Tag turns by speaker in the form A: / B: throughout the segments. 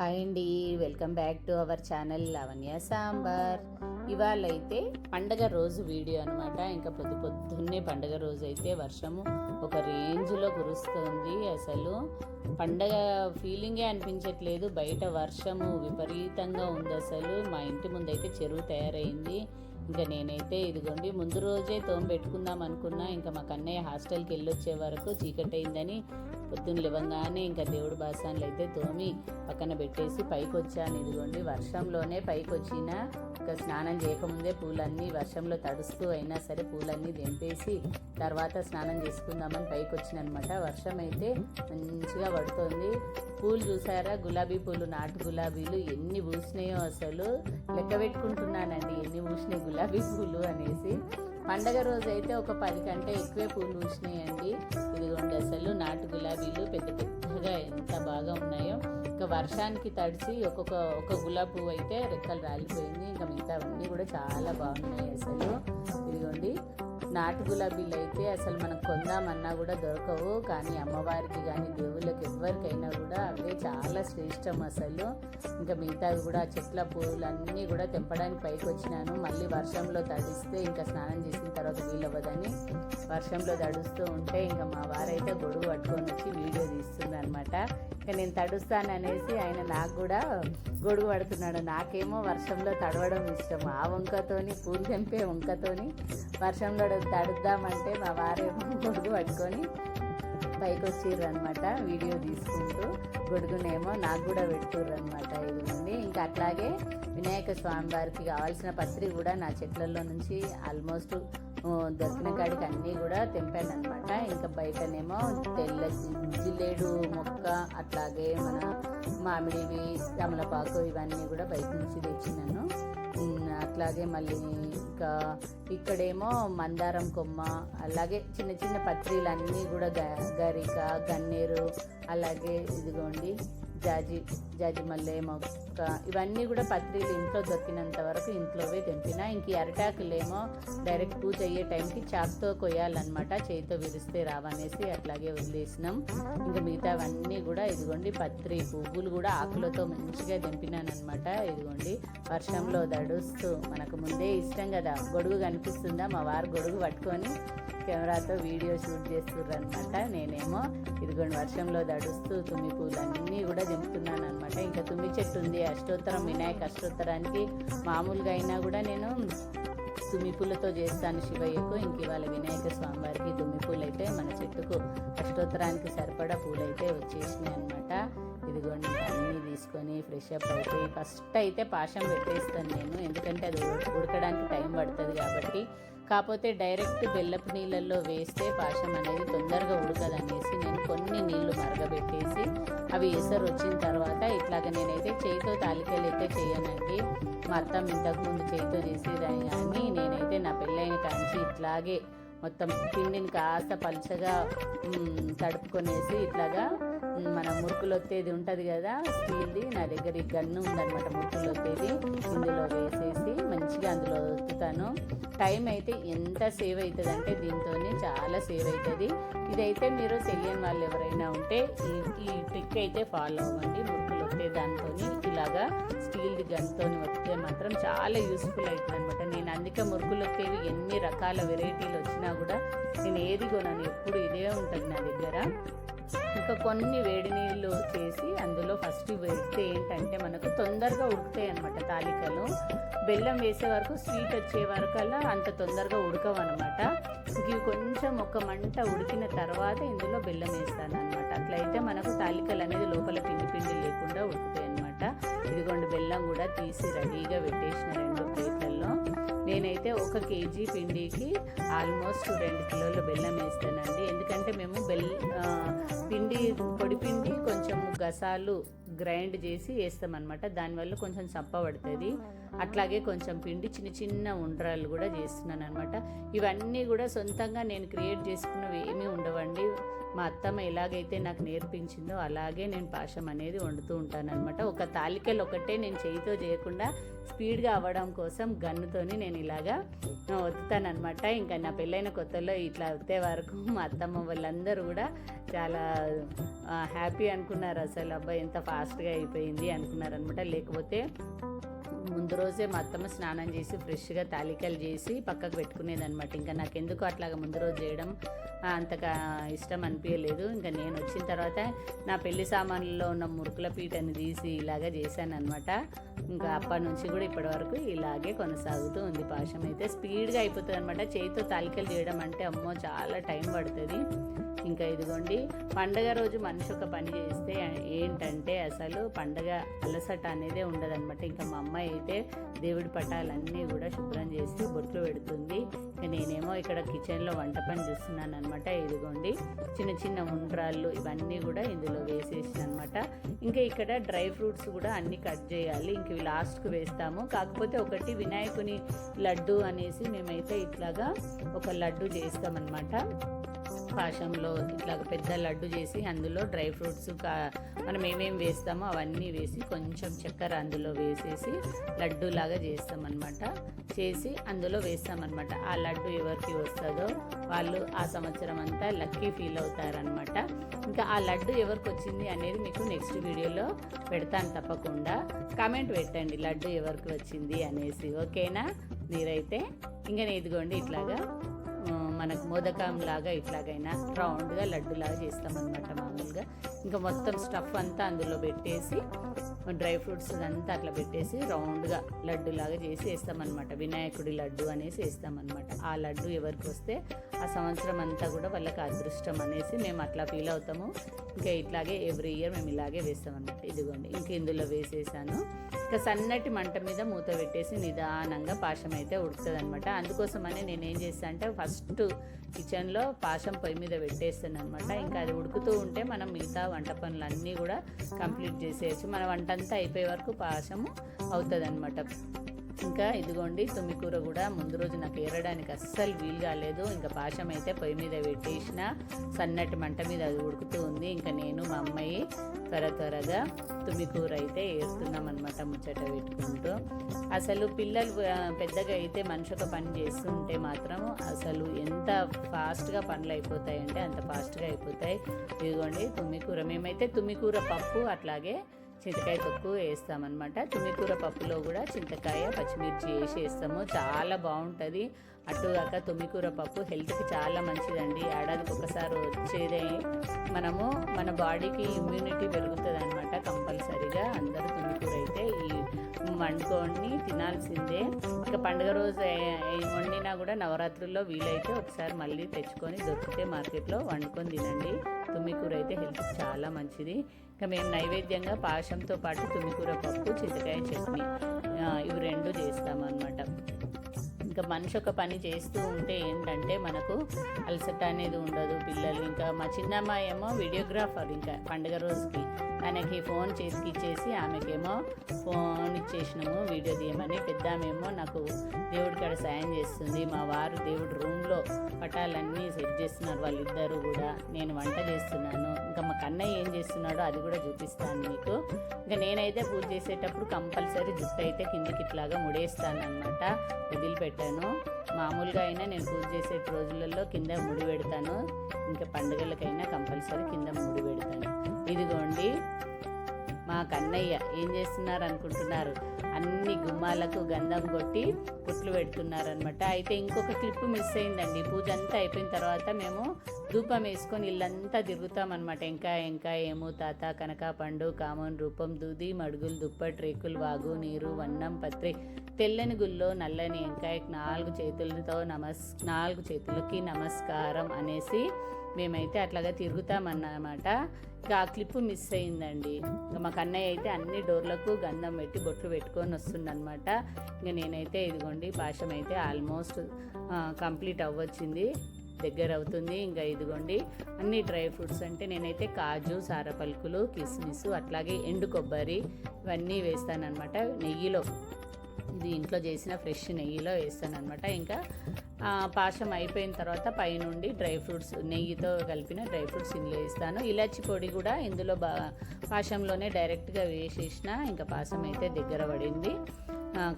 A: Hi అండి welcome back to our channel Lavanya sambar. ఇవాళ అయితే పండగ రోజు వీడియో అనమాట ఇంకా పొద్దు పొద్దున్నే పండగ రోజు అయితే వర్షము ఒక రేంజ్లో కురుస్తుంది అసలు. పండగ ఫీలింగే అనిపించట్లేదు. బయట వర్షము విపరీతంగా ఉంది అసలు. మా ఇంటి ముందైతే చెరువు తయారైంది. ఇంకా నేనైతే ఇదిగోండి ముందు రోజే తోమ పెట్టుకుందాం అనుకున్నా. ఇంకా మా కన్నయ్య హాస్టల్కి వెళ్ళొచ్చే వరకు చీకటి అయిందని పొద్దున్న లేవంగానే ఇంకా దేవుడు బాసాన్లు అయితే తోమి పక్కన పెట్టేసి పైకి వచ్చాను ఇదిగోండి వర్షంలోనే పైకి వచ్చిన ఇంకా స్నానం చేయకముందే పూలన్నీ వర్షంలో తడుస్తూ అయినా సరే పూలన్నీ దింపేసి తర్వాత స్నానం చేసుకుందామని పైకి వచ్చిన అనమాట వర్షం అయితే మంచిగా పడుతుంది. పూలు చూసారా? గులాబీ పూలు నాటు గులాబీలు ఎన్ని పూసినాయో అసలు. లెక్క పెట్టుకుంటున్నానండి ఎన్ని పూసినాయి గులాబీ పూలు అనేసి. పండగ రోజు అయితే ఒక పది కంటే ఎక్కువే పూలు పూసినాయండి. ఇదిగోండి అసలు నాటు గులాబీలు పెద్ద పెద్దగా ఎంత బాగా ఉన్నాయో. ఇంకా వర్షానికి తడిచి ఒక్కొక్క ఒక గులాబీ పువ్వు అయితే రెక్కలు రాలిపోయింది. ఇంకా మిగతా అన్నీ కూడా చాలా బాగున్నాయి అసలు. ఇదిగోండి నాటు గులాబీలు అయితే అసలు మనం కొందామన్నా కూడా దొరకవు. కానీ అమ్మవారికి కానీ దేవుళ్ళకి ఎవరికైనా కూడా అవే చాలా శ్రేష్టం అసలు. ఇంకా మిగతావి కూడా చెట్ల పూలన్నీ కూడా తెంపడానికి పైకి వచ్చినాను మళ్ళీ వర్షంలో తడిస్తే ఇంకా స్నానం చేసిన తర్వాత వీలవ్వదని వర్షంలో తడుస్తూ ఉంటే ఇంకా మా వారైతే గొడుగు పట్టుకొని వచ్చి వీడియో తీస్తుంది అనమాట ఇంకా నేను తడుస్తాను అనేసి ఆయన నాకు కూడా గొడుగు పడుతున్నాడు. నాకేమో వర్షంలో తడవడం ఇష్టం. ఆ వంకతోని పూలు తెంపే వంకతోని వర్షంలో తడుద్దామంటే మా వారేమో గొడుగు పట్టుకొని పైకి వచ్చిర్రు అనమాట వీడియో తీసుకుంటూ. గొడుగునేమో నాకు కూడా పెట్టుర్రు అనమాట ఇదిగోండి ఇంకా అట్లాగే వినాయక స్వామి వారికి కావాల్సిన పత్రి కూడా నా చెట్లలో నుంచి ఆల్మోస్ట్ దొరికిన కాడికి అన్నీ కూడా తెంపాను అనమాట ఇంకా బయటనేమో తెల్ల జిల్లేడు మొక్క అట్లాగే మన మామిడివి తమలపాకు ఇవన్నీ కూడా బయట నుంచి తెచ్చినాను. అట్లాగే మళ్ళీ ఇంకా ఇక్కడేమో మందారం కొమ్మ అలాగే చిన్న చిన్న పత్రిలన్నీ కూడా గ- గరిక గన్నేరు అలాగే ఇదిగోండి. జాజి జాజి మల్లె మొక్క ఇవన్నీ కూడా పత్రిలు ఇంట్లో దొరికినంత వరకు ఇంట్లోవే తెంపిన. ఇంక అరటాకులేమో డైరెక్ట్ పూజ అయ్యే టైంకి చాక్తో కొయ్యాలన్నమాట చేతితో విరిస్తే రావనేసి అట్లాగే వదిలేసినాం. ఇంకా మిగతావన్నీ కూడా ఇదిగోండి పత్రి పువ్వులు కూడా ఆకులతో మంచిగా తెంపినాను అనమాట ఇదిగోండి వర్షంలో దడుస్తూ మనకు ముందే ఇష్టం కదా. గొడుగు కనిపిస్తుందా? మా వారు గొడుగు పట్టుకొని కెమెరాతో వీడియో షూట్ చేస్తుర్రు అనమాట నేనేమో ఇదిగోండి వర్షంలో దడుస్తూ తుమ్మి పూలన్నీ కూడా దింపుతున్నాను అనమాట ఇంకా తుమ్మి చెట్టు ఉంది. అష్టోత్తరం వినాయక అష్టోత్తరానికి మామూలుగా అయినా కూడా నేను తుమ్మి పూలతో చేస్తాను శివయ్యకు. ఇంక ఇవాళ వినాయక స్వామివారికి తుమ్మి పూలు అయితే మన చెట్టుకు అష్టోత్తరానికి సరిపడా పూలైతే వచ్చేసినాయి అనమాట ఇదిగోండి అన్నీ తీసుకొని ఫ్రెష్ అప్ అయిపోయి ఫస్ట్ అయితే పాశం పెట్టేస్తాను నేను. ఎందుకంటే అది ఉడకడానికి టైం పడుతుంది కాబట్టి కాకపోతే డైరెక్ట్ బెల్లపు నీళ్ళల్లో వేస్తే పాశం అనేది తొందరగా ఉడకదనేసి నేను కొన్ని నీళ్ళు మరగబెట్టేసి అవి ఎసరు వచ్చిన తర్వాత ఇట్లాగ నేనైతే చేయితో తాలికలు అయితే చేయనండి. మా అత్తం ఇంతకు ముందు చేయితో చేసేదాన్ని కానీ నేనైతే నా పెళ్ళైన కాంచి ఇట్లాగే మొత్తం పిండిని కాస్త పలుచగా తడుపుకొనేసి ఇట్లాగా మన మురుకులు వచ్చేది ఉంటుంది కదా స్టీల్ది. నా దగ్గర ఈ గన్ను ఉందన్నమాట మురుకులు వచ్చేది ఇందులో వేసేసి మంచిగా అందులో ఒత్తుతాను. టైం అయితే ఎంత సేవ్ అవుతుంది అంటే దీంతో చాలా సేవ్ అవుతుంది ఇదైతే మీరు తెలియని వాళ్ళు ఎవరైనా ఉంటే ఈ ఈ ట్రిక్ అయితే ఫాలో అవ్వండి. మురుకులు వచ్చే దాంతో ఇలాగా స్టీల్ది గన్తో వస్తే మాత్రం చాలా యూస్ఫుల్ అవుతుంది అనమాట నేను అందుకే మురుకులు వచ్చేవి ఎన్ని రకాల వెరైటీలు వచ్చినా కూడా నేను ఏది కొనను ఎప్పుడు ఇదే ఉంటుంది నా దగ్గర. ఇంకా కొన్ని వేడి నీళ్ళు చేసి అందులో ఫస్ట్ వేస్తే ఏంటంటే మనకు తొందరగా ఉడుకుతాయి అనమాట తాలికలు. బెల్లం వేసే వరకు స్వీట్ వచ్చే వరకల్లా అంత తొందరగా ఉడకవు అనమాట ఇవి కొంచెం ఒక మంట ఉడికిన తర్వాత ఇందులో బెల్లం వేస్తాను అనమాట అట్లయితే మనకు తాలికలు అనేది లోపల పిండి పిండి లేకుండా ఉడుకుతాయి అనమాట ఇదిగోండి బెల్లం కూడా తీసి రెడీగా పెట్టేసిన రెండు ప్లేట్లలో. నేనైతే ఒక కేజీ పిండికి ఆల్మోస్ట్ రెండు కిలోల బెల్లం వేస్తానండి. ఎందుకంటే మేము బెల్ పిండి పొడి పిండి కొంచెం గసాలు గ్రైండ్ చేసి వేస్తామన్నమాట. దానివల్ల కొంచెం చప్ప పడుతుంది. అట్లాగే కొంచెం పిండి చిన్న చిన్న ఉండ్రాలు కూడా చేస్తున్నాను అనమాట ఇవన్నీ కూడా సొంతంగా నేను క్రియేట్ చేసుకున్నవి ఏమీ ఉండవండి. మా అత్తమ్మ ఎలాగైతే నాకు నేర్పించిందో అలాగే నేను పాశం అనేది వండుతూ ఉంటానన్నమాట. ఒక తాలికలు ఒకటే నేను చేయితో చేయకుండా స్పీడ్గా అవ్వడం కోసం గన్నుతోని నేను ఇలాగా వత్తుతానమాట ఇంకా నా పెళ్ళైన కొత్తలో ఇట్లా వత్తే వరకు మా అత్తమ్మ వాళ్ళందరూ కూడా చాలా హ్యాపీ అనుకున్నారు అసలు. అబ్బాయి ఎంత ఫాస్ట్గా అయిపోయింది అనుకున్నారనమాట లేకపోతే ముందు రోజే మా అత్తమ్మ స్నానం చేసి ఫ్రెష్గా తాలికలు చేసి పక్కకు పెట్టుకునేది అనమాట ఇంకా నాకు ఎందుకు అట్లాగా ముందు రోజు చేయడం అంతగా ఇష్టం అనిపించలేదు ఇంకా నేను వచ్చిన తర్వాత నా పెళ్ళి సామాన్లలో ఉన్న మురుకుల పీటని తీసి ఇలాగా చేశాను అనమాట ఇంకా అప్పటి నుంచి కూడా ఇప్పటి వరకు ఇలాగే కొనసాగుతూ ఉంది పాశం. అయితే స్పీడ్గా అయిపోతుంది అనమాట చేతితో తాలికలు చేయడం అంటే అమ్మో చాలా టైం పడుతుంది. ఇంకా ఇదిగోండి పండగ రోజు మనిషి ఒక పని చేస్తే ఏంటంటే అసలు పండగ అలసట అనేదే ఉండదన్నమాట. ఇంకా మా అమ్మాయి అయితే దేవుడి పటాలన్నీ కూడా శుభ్రం చేసి బొట్లు పెడుతుంది. ఇంకా నేనేమో ఇక్కడ కిచెన్లో వంట పని చూస్తున్నాను అనమాట ఇదిగోండి చిన్న చిన్న ఉండ్రాళ్ళు ఇవన్నీ కూడా ఇందులో వేసేసిన అనమాట ఇంకా ఇక్కడ డ్రై ఫ్రూట్స్ కూడా అన్నీ కట్ చేయాలి. ఇంక ఇవి లాస్ట్కు వేస్తాము. కాకపోతే ఒకటి వినాయకుని లడ్డు అనేసి మేమైతే ఇట్లాగా ఒక లడ్డు చేస్తామన్నమాట. పాశంలో ఇట్లా పెద్ద లడ్డు చేసి అందులో డ్రై ఫ్రూట్స్ కా మనం ఏమేమి వేస్తామో అవన్నీ వేసి కొంచెం చక్కెర అందులో వేసేసి లడ్డు లాగా చేస్తామన్నమాట. చేసి అందులో వేస్తామన్నమాట. ఆ లడ్డు ఎవరికి వస్తుందో వాళ్ళు ఆ సంవత్సరం అంతా లక్కీ ఫీల్ అవుతారనమాట ఇంకా ఆ లడ్డు ఎవరికి వచ్చింది అనేది మీకు నెక్స్ట్ వీడియోలో పెడతాను తప్పకుండా. కామెంట్ పెట్టండి లడ్డు ఎవరికి వచ్చింది అనేసి. ఓకేనా? మీరైతే ఇంకా ఇదిగోండి ఇట్లాగా. మనకు మోదకం లాగా ఇట్లాగైనా రౌండ్గా లడ్డులాగా చేస్తామన్నమాట మామూలుగా. ఇంకా మొత్తం స్టఫ్ అంతా అందులో పెట్టేసి డ్రై ఫ్రూట్స్ అంతా అట్లా పెట్టేసి రౌండ్గా లడ్డులాగా చేసి వేస్తామన్నమాట. వినాయకుడి లడ్డు అనేసి వేస్తామన్నమాట. ఆ లడ్డు ఎవరికి వస్తే ఆ సంవత్సరం అంతా కూడా వాళ్ళకి అదృష్టం అనేసి మేము అట్లా ఫీల్ అవుతాము. ఇంకా ఇట్లాగే ఎవ్రీ ఇయర్ మేము ఇలాగే వేస్తామన్నమాట. ఇదిగోండి ఇంక ఇందులో వేసేసాను. ఇంకా సన్నటి మంట మీద మూత పెట్టేసి నిదానంగా పాశం అయితే ఉడుతుంది అనమాట అందుకోసమని నేను ఏం చేస్తాను అంటే ఫస్ట్ కిచెన్లో పాశం పొయ్యి మీద పెట్టేస్తాను అనమాట ఇంకా అది ఉడుకుతూ ఉంటే మనం మిగతా వంట పనులన్నీ కూడా కంప్లీట్ చేసేయచ్చు. మన వంట అంతా అయిపోయే వరకు పాశము అవుతుంది ఇంకా ఇదిగోండి తుమ్మికూర కూడా ముందు రోజు నాకు ఏరడానికి అస్సలు వీలు కాలేదు. ఇంకా పాశం అయితే పొయ్యి మీద పెట్టేసిన. సన్నటి మంట మీద అది ఉడుకుతూ ఉంది. ఇంకా నేను మా అమ్మాయి త్వర త్వరగా తుమ్మికూర అయితే వేస్తున్నాం అనమాట ముచ్చట పెట్టుకుంటూ. అసలు పిల్లలు పెద్దగా అయితే మనిషి ఒక పని చేస్తుంటే మాత్రం అసలు ఎంత ఫాస్ట్గా పనులు అయిపోతాయంటే అంత ఫాస్ట్గా అయిపోతాయి. ఇదిగోండి తుమ్మికూర. మేమైతే తుమ్మికూర పప్పు అట్లాగే చింతకాయ తొక్కు వేస్తామన్నమాట. తుమ్మికూర పప్పులో కూడా చింతకాయ పచ్చిమిర్చి వేసి వేస్తాము. చాలా బాగుంటుంది. అటుగాక తుమ్మికూర పప్పు హెల్త్కి చాలా మంచిదండి. ఏడాదికి ఒకసారి వచ్చేదే మనము మన బాడీకి ఇమ్యూనిటీ పెరుగుతుంది అనమాట కంపల్సరీగా. అందరూ తుమ్మికూర అయితే ఈ వండుకొని తినాల్సిందే. ఇంకా పండుగ రోజు వండినా కూడా నవరాత్రుల్లో వీలైతే ఒకసారి మళ్ళీ తెచ్చుకొని దొరికితే మార్కెట్లో వండుకొని తినండి. తుమ్మికూర అయితే హెల్త్కి చాలా మంచిది. ఇంకా మేము నైవేద్యంగా పాశంతో పాటు తుమ్మికూర పప్పు చింతకాయ చట్నీ ఇవి రెండు చేస్తామన్నమాట. ఇంకా మనిషి ఒక పని చేస్తూ ఉంటే ఏంటంటే మనకు అలసట అనేది ఉండదు పిల్లలు. ఇంకా మా చిన్నమ్మాయి ఏమో వీడియోగ్రాఫర్ ఇంకా పండుగ రోజుకి. తనకి ఫోన్ చేతికి ఇచ్చేసి ఆమెకేమో ఫోన్ ఇచ్చేసినాము వీడియో తీయమని. పెద్దామేమో నాకు దేవుడి కాడ సాయం చేస్తుంది. మా వారు దేవుడి రూమ్లో పటాలన్నీ సెట్ చేస్తున్నారు వాళ్ళిద్దరూ కూడా. నేను వంట చేస్తున్నాను. ఇంకా మా కన్నయ్య ఏం చేస్తున్నాడో అది కూడా చూపిస్తాను మీకు. ఇంకా నేనైతే పూజ చేసేటప్పుడు కంపల్సరీ జుట్టు అయితే కిందికి ఇట్లాగా ముడేస్తాను అనమాట వదిలిపెట్టాను. మామూలుగా అయినా నేను పూజ చేసే రోజులలో కింద ముడి పెడతాను. ఇంకా పండుగలకైనా కంపల్సరీ కింద ముడి పెడతాను. ఇదిగోండి మా కన్నయ్య ఏం చేస్తున్నారు అనుకుంటున్నారు అన్ని గుమ్మాలకు గంధం కొట్టి పుట్లు పెడుతున్నారు అనమాట అయితే ఇంకొక క్లిప్ మిస్ అయిందండి. పూజ అంతా అయిపోయిన తర్వాత మేము ధూపం వేసుకొని ఇల్లంతా తిరుగుతామన్నమాట. ఇంకా ఇంకా ఏమో తాత కనకా పండు కామన్ రూపం దూది మడుగులు దుప్పటి రేకులు వాగు నీరు వన్నం పత్రి తెల్లని గుల్లో నల్లని ఎంకాయ నాలుగు చేతులతో నమస్ నాలుగు చేతులకి నమస్కారం అనేసి మేమైతే అట్లాగా తిరుగుతామన్నమాట. ఇక ఆ క్లిప్ మిస్ అయిందండి. ఇంకా మా కన్నయ్య అయితే అన్ని డోర్లకు గంధం పెట్టి బొట్లు పెట్టుకొని వస్తుందన్నమాట. ఇంకా నేనైతే ఇదిగోండి పాశం అయితే ఆల్మోస్ట్ కంప్లీట్ అవ్వచ్చింది. దగ్గర అవుతుంది. ఇంకా ఇదిగోండి అన్ని డ్రై ఫ్రూట్స్ అంటే నేనైతే కాజు సారపలుకులు కిస్మిస్ అట్లాగే ఎండు కొబ్బరి ఇవన్నీ వేస్తానన్నమాట నెయ్యిలో. ఇది ఇంట్లో చేసిన ఫ్రెష్ నెయ్యిలో వేస్తాను అనమాట ఇంకా పాశం అయిపోయిన తర్వాత పైనుండి డ్రై ఫ్రూట్స్ నెయ్యితో కలిపిన డ్రై ఫ్రూట్స్ ఇందులో వేస్తాను. ఇలాచి పొడి కూడా ఇందులో బా పాశంలోనే డైరెక్ట్గా వేసేసిన ఇంకా పాశం అయితే దగ్గర పడింది.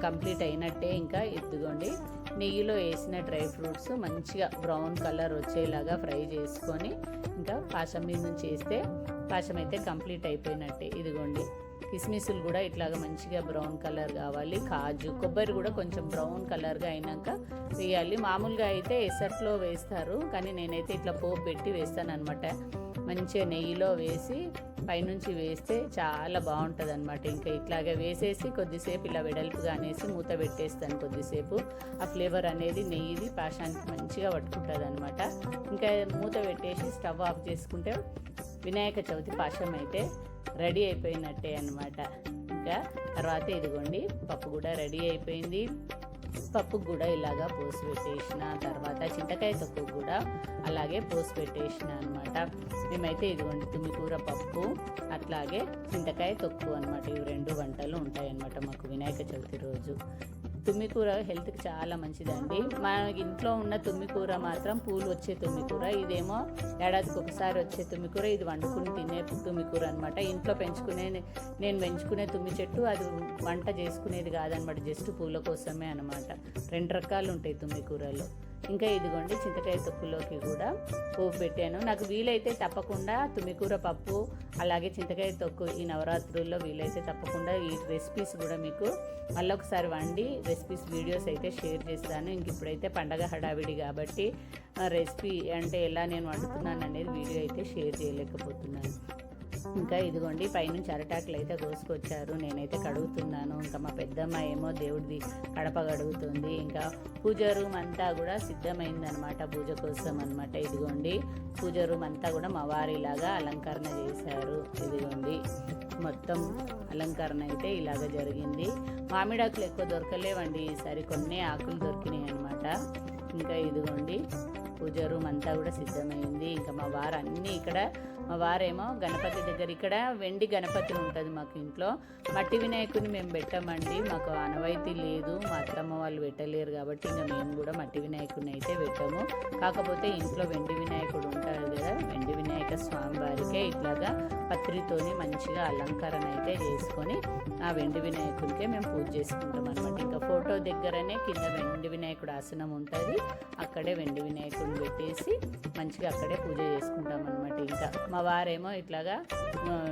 A: కంప్లీట్ అయినట్టే ఇంకా ఎత్తుకోండి. నెయ్యిలో వేసిన డ్రై ఫ్రూట్స్ మంచిగా బ్రౌన్ కలర్ వచ్చేలాగా ఫ్రై చేసుకొని ఇంకా పాశం మీద నుంచి వేస్తే పాశం అయితే కంప్లీట్ అయిపోయినట్టే. ఇదిగోండి. కిస్మిస్లు కూడా ఇట్లాగా మంచిగా బ్రౌన్ కలర్ కావాలి. కాజు కొబ్బరి కూడా కొంచెం బ్రౌన్ కలర్గా అయినాక వేయాలి. మామూలుగా అయితే ఎసర్ట్లో వేస్తారు కానీ నేనైతే ఇట్లా పోపు పెట్టి వేస్తాను అనమాట మంచిగా నెయ్యిలో వేసి పైనుంచి వేస్తే చాలా బాగుంటుంది అనమాట ఇంకా ఇట్లాగే వేసేసి కొద్దిసేపు ఇలా వెడల్పుగా అనేసి మూత పెట్టేస్తాను కొద్దిసేపు. ఆ ఫ్లేవర్ అనేది నెయ్యిది పాషానికి మంచిగా పట్టుకుంటుంది అనమాట ఇంకా మూత పెట్టేసి స్టవ్ ఆఫ్ చేసుకుంటే వినాయక చవితి పాషం అయితే రెడీ అయిపోయినట్టే అనమాట ఇంకా తర్వాత ఇదిగోండి పప్పు కూడా రెడీ అయిపోయింది. పప్పుకు కూడా ఇలాగా పోసి పెట్టేసిన. తర్వాత చింతకాయ తొక్కు కూడా అలాగే పోసి పెట్టేసిన అనమాట మేమైతే ఇదిగోండి తుమ్మికూర పప్పు అట్లాగే చింతకాయ తొక్కు అనమాట ఇవి రెండు వంటలు ఉంటాయి అన్నమాట మాకు వినాయక చవితి రోజు. తుమ్మికూర హెల్త్కి చాలా మంచిదండి. మన ఇంట్లో ఉన్న తుమ్మికూర మాత్రం పూలు వచ్చే తుమ్మికూర ఇదేమో ఏడాదికి ఒకసారి వచ్చే తుమ్మికూర ఇది వండుకుని తినే తుమ్మికూర అనమాట ఇంట్లో పెంచుకునే నేను పెంచుకునే తుమ్మి చెట్టు అది వంట చేసుకునేది కాదనమాట జస్ట్ పూల కోసమే అనమాట రెండు రకాలు ఉంటాయి తుమ్మికూరలో. ఇంకా ఇదిగోండి చింతకాయ తొక్కులోకి కూడా పోపు పెట్టాను. నాకు వీలైతే తప్పకుండా తుమ్మికూర పప్పు అలాగే చింతకాయ తొక్కు ఈ నవరాత్రుల్లో వీలైతే తప్పకుండా ఈ రెసిపీస్ కూడా మీకు మళ్ళీ ఒకసారి వండి రెసిపీస్ వీడియోస్ అయితే షేర్ చేస్తాను. ఇంక ఇప్పుడైతే పండగ హడావిడి కాబట్టి రెసిపీ అంటే ఎలా నేను వండుతున్నాను అనేది వీడియో అయితే షేర్ చేయలేకపోతున్నాను. ఇంకా ఇదిగోండి పైనుంచి అరటాకులు అయితే కోసుకొచ్చారు నేనైతే కడుగుతున్నాను. ఇంకా మా పెద్దమ్మ ఏమో దేవుడిది కడప కడుగుతుంది. ఇంకా పూజ రూమ్ అంతా కూడా సిద్ధమైందనమాట పూజ కోసం అనమాట ఇదిగోండి పూజ రూమ్ అంతా కూడా మా వారిలాగా అలంకరణ చేశారు. ఇదిగోండి మొత్తం అలంకరణ అయితే ఇలాగ జరిగింది. మామిడాకులు ఎక్కువ దొరకలేవండి. ఈసారి కొన్ని ఆకులు దొరికినాయి అనమాట ఇంకా ఇదిగోండి పూజ రూమ్ అంతా కూడా సిద్ధమైంది. ఇంకా మా వారు అన్నీ ఇక్కడ మా వారేమో గణపతి దగ్గర ఇక్కడ వెండి గణపతి ఉంటుంది మాకు ఇంట్లో. మట్టి వినాయకుడిని మేము పెట్టామండి మాకు అనవైతే లేదు మా అత్తమ్మ వాళ్ళు పెట్టలేరు కాబట్టి ఇంకా మేము కూడా మట్టి వినాయకుడిని అయితే పెట్టాము. కాకపోతే ఇంట్లో వెండి వినాయకుడు ఉంటారు కదా వెండి వినాయక స్వామి వారికే ఇట్లాగా పత్రితోని మంచిగా అలంకరణ అయితే చేసుకొని ఆ వెండి వినాయకుడికే మేము పూజ చేసుకుంటాం అనమాట ఇంకా ఫోటో దగ్గరనే కింద వెండి వినాయకుడు ఆసనం ఉంటుంది అక్కడే వెండి వినాయకుడు వినాయకుడిని పెట్టేసి మంచిగా అక్కడే పూజ చేసుకుంటాం అనమాట ఇంకా. మా వారేమో ఇట్లాగా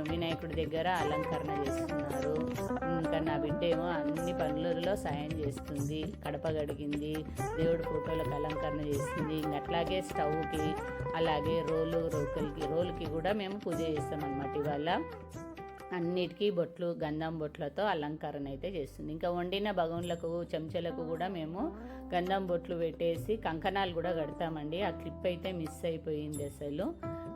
A: వినాయకుడి దగ్గర అలంకరణ చేస్తున్నారు. ఇంకా నా బిడ్డ ఏమో అన్ని పనులలో సాయం చేస్తుంది. కడప గడిగింది దేవుడి ఫోటోలకు అలంకరణ చేస్తుంది. ఇంకా అట్లాగే స్టవ్కి అలాగే రోలు రోకలికి రోలుకి కూడా మేము పూజ చేస్తాం అనమాట ఇవాళ. అన్నిటికీ బొట్లు గంధం బొట్లతో అలంకరణ అయితే చేస్తుంది. ఇంకా వండిన భగవన్లకు చెంచలకు కూడా మేము గంధం బొట్లు పెట్టేసి కంకణాలు కూడా కడతామండి. ఆ క్లిప్ అయితే మిస్ అయిపోయింది అసలు.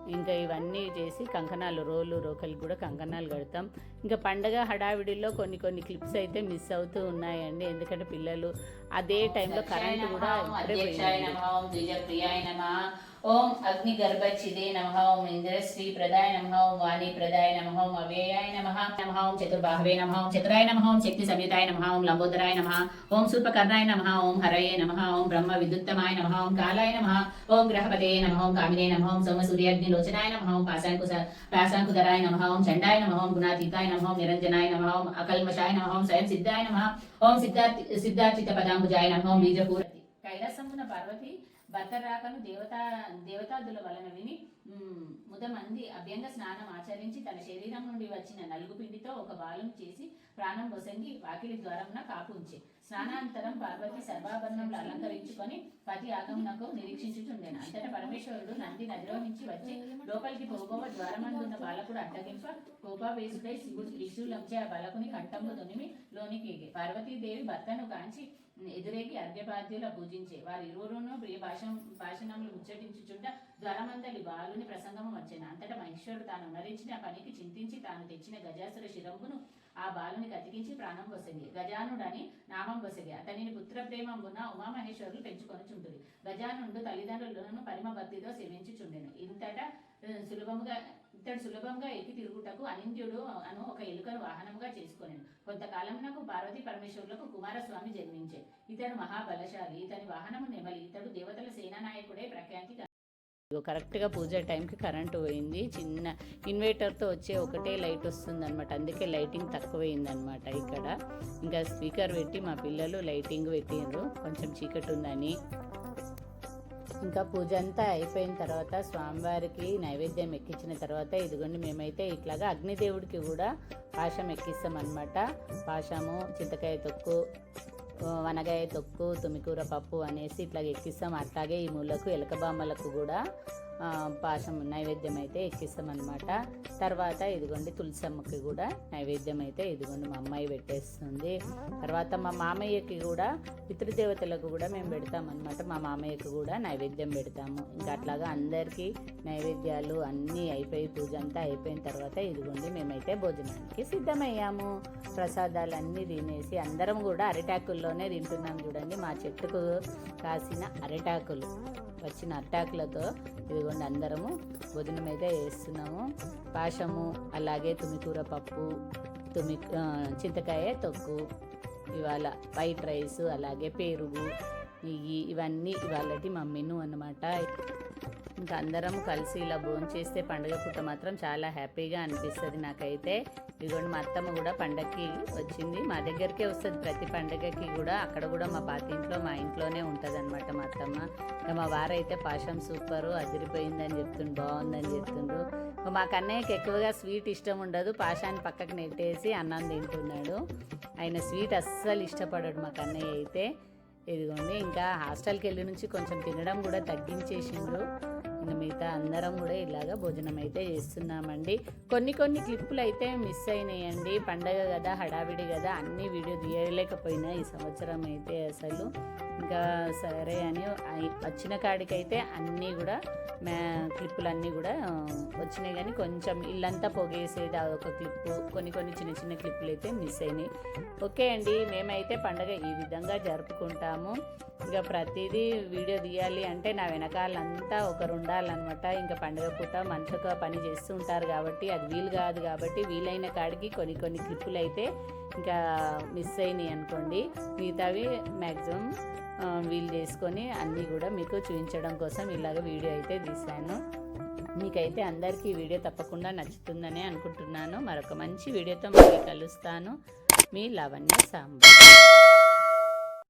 A: ఇంకా ఇవన్నీ చేసి కంకణాలు రోలు రోకలు కూడా కంకణాలు కడతాం. ఇంకా పండగ హడావిడిలో కొన్ని కొన్ని క్లిప్స్ అయితే మిస్ అవుతూ ఉన్నాయండి. ఎందుకంటే పిల్లలు అదే టైంలో కరెంట్ కూడా
B: ఓం ద్విజప్రియాయ నమ ఓం అగ్ని గర్భచ్చిదే నమ ఓం ఇంద్ర శ్రీ ప్రదాయ నమ ఓం వాణి ప్రదాయ నమ ఓం అవ్యయాయ నమ నమ ఓం చతుర్బాహవే నమ ఓం చతురాయ నమ ఓం శక్తి సంయుతాయ నమ ఓం లంబోదరాయ నమ ఓం శూర్పకర్ణాయ నమ ఓం హరయే నమ ఓం బ్రహ్మ విద్యుత్తమాయ నమ ఓం కాలాయ నమ ఓం గ్రహపతే నమ ఓం కామినే నమ ఓం సోమ సూర్యాగ్ని లోచనాయ నమ ఓం పాశాంకు పాశాంకుధరాయ నమ ఓం చండాయ నమ ఓం గుణాతీతాయ నమ ఓం నిరంజనాయ నమ ఓం అకల్మషాయ నమ ఓం స్వయం సిద్ధాయ నమ ఓం సిద్ధార్థి సిద్ధార్చిత పదాంబుజాయ నమ ఓం బీజపూర్తి కైలాసమున పార్వతి భర్త రాకను దేవతా దేవతాదుల వలన విని ముదమంది అభ్యంగ స్నానం ఆచరించి తన శరీరం నుండి వచ్చిన నలుగు పిండితో ఒక బాలం చేసి ప్రాణం బొసంగి వాకిలి ద్వారమున కాపుంచి స్నానాంతరం పార్వతి సర్వాభరణంలో అలంకరించుకొని పతి ఆగమునకు నిరీక్షించుచుండెను అంతట పరమేశ్వరుడు నంది నదిలో నుంచి వచ్చి లోపలికి పోగోవ ద్వారమందున్న బాలకుడు అడ్డగింప కోపావేశుడై శివుడు త్రిశూలంచే ఆ బాలకుని కంఠంలో దునిమి లోనికి పార్వతీదేవి భర్తను కాంచి ఎదురేగి అర్ఘ్యపాద్యుల పూజించే వారి ఇరువురును ప్రియ భాష భాషణములు ముచ్చటించుచుండ ద్వారమంతలి బాలుని ప్రసంగము వచ్చాను అంతటా మహేశ్వరుడు తాను నరించిన పనికి చింతించి తాను తెచ్చిన గజాసుర శిరంబును ఆ బాలుని కతికించి ప్రాణం వసగి గజానుడని నామం వసగి అతనిని పుత్ర ప్రేమమున ఉమామహేశ్వరులు పెంచుకొనుచుంటుంది గజానుడు తల్లిదండ్రులను పరిమ భక్తితో సేవించుచుండెను. ఇంతటా సులభముగా ఇతడు సులభంగా ఎక్కి తిరుగుటకు అనింద్యుడు అను ఒక ఎలుకను వాహనముగా చేసుకొనెను. కొంతకాలమునకు పార్వతీ పరమేశ్వరులకు కుమారస్వామి జన్మించే. ఇతడు మహాబలశాలి. ఇతని వాహనము నెమలి. ఇతడు దేవతల సేనానాయకుడే ప్రఖ్యాతి
A: కరెక్ట్గా పూజ టైంకి కరెంటు పోయింది. చిన్న ఇన్వర్టర్తో వచ్చే ఒకటే లైట్ వస్తుంది అనమాట అందుకే లైటింగ్ తక్కువైందనమాట ఇక్కడ. ఇంకా స్పీకర్ పెట్టి మా పిల్లలు లైటింగ్ పెట్టిండ్రు. కొంచెం చీకటి ఉందని. ఇంకా పూజ అంతా అయిపోయిన తర్వాత స్వామివారికి నైవేద్యం ఎక్కించిన తర్వాత ఇదిగోండి మేమైతే ఇట్లాగా అగ్నిదేవుడికి కూడా పాశం ఎక్కిస్తామన్నమాట. పాషము పాశము చింతకాయ తొక్కు వనగాయ తొక్కు తుమికూర పప్పు అనేసి ఇట్లా ఎక్కిస్తాం. అట్లాగే ఈ మూలకు ఎలకబామ్మలకు కూడా పాశం నైవేద్యం అయితే ఎక్కిస్తామన్నమాట. తర్వాత ఇదిగోండి తులసమ్మకి కూడా నైవేద్యం అయితే ఇదిగోండి మా అమ్మాయి పెట్టేస్తుంది. తర్వాత మా మామయ్యకి కూడా పితృదేవతలకు కూడా మేము పెడతాం అనమాట మా మామయ్యకి కూడా నైవేద్యం పెడతాము. ఇంకా అట్లాగా అందరికీ నైవేద్యాలు అన్నీ అయిపోయి పూజ అంతా అయిపోయిన తర్వాత ఇదిగోండి మేమైతే భోజనానికి సిద్ధమయ్యాము. ప్రసాదాలు అన్నీ తినేసి అందరం కూడా అరిటాకుల్లోనే తింటున్నాం చూడండి. మా చెట్టుకు కాసిన అరిటాకులు. వచ్చిన అట్టాకులతో ఇదిగోండి అందరము భోజనం మీద వేస్తున్నాము. పాషము అలాగే తుమికూర పప్పు తుమి చింతకాయ తొక్కు ఇవాళ వైట్ రైస్ అలాగే పెరుగు నెయ్యి ఇవన్నీ ఇవాళటి మా మెను అన్నమాట. ఇంకా అందరం కలిసి ఇలా భోంచేస్తే పండుగ పుట్ట మాత్రం చాలా హ్యాపీగా అనిపిస్తుంది నాకైతే. ఇదిగోండి మా అత్తమ్మ కూడా పండగకి వచ్చింది. మా దగ్గరికే వస్తుంది ప్రతి పండగకి కూడా. అక్కడ కూడా మా పాత ఇంట్లో మా ఇంట్లోనే ఉంటుంది అనమాట మా అత్తమ్మ. ఇంకా మా వారైతే పాషం సూపరు అదిరిపోయిందని చెప్తుండ్రు బాగుందని చెప్తుండ్రు. ఇంకా మా కన్నయ్యకి ఎక్కువగా స్వీట్ ఇష్టం ఉండదు. పాషాన్ని పక్కకు నెట్టేసి అన్నం తింటున్నాడు. ఆయన స్వీట్ అస్సలు ఇష్టపడాడు మా కన్నయ్య అయితే. ఇదిగోండి ఇంకా హాస్టల్కి వెళ్ళి నుంచి కొంచెం తినడం కూడా తగ్గించేసిండ్రు మిగతా అందరం కూడా ఇలాగ భోజనం అయితే చేస్తున్నామండి. కొన్ని కొన్ని క్లిప్పులు అయితే మిస్ అయినాయండి. పండగ కదా హడావిడి కదా అన్ని వీడియో తీయలేకపోయినా ఈ సంవత్సరం అయితే అసలు. ఇంకా సరే అని వచ్చిన కాడికైతే అన్నీ కూడా మ్యా క్లిప్పులు అన్నీ కూడా వచ్చినాయి కానీ కొంచెం ఇల్లంతా పొగేసేది ఒక క్లిప్పు. కొన్ని కొన్ని చిన్న చిన్న క్లిప్పులు అయితే మిస్ అయినాయి. ఓకే అండి మేమైతే పండగ ఈ విధంగా జరుపుకుంటాము. ఇంకా ప్రతిదీ వీడియో తీయాలి అంటే నా వెనకాలంతా ఒకరు ఉండాలన్నమాట ఇంకా పండగ పూట మనిషి పని చేస్తూ ఉంటారు కాబట్టి అది వీలు కాదు కాబట్టి వీలైన కాడికి కొన్ని కొన్ని క్లిప్పులు అయితే ఇంకా మిస్ అయినాయి అనుకోండి. మిగతావి మ్యాక్సిమం వీలు చేసుకొని అన్నీ కూడా మీకు చూపించడం కోసం ఇలాగ వీడియో అయితే తీశాను. మీకైతే అందరికీ ఈ వీడియో తప్పకుండా నచ్చుతుందని అనుకుంటున్నాను. మరొక మంచి వీడియోతో మళ్ళీ కలుస్తాను. మీ లావణ్య సాంబార్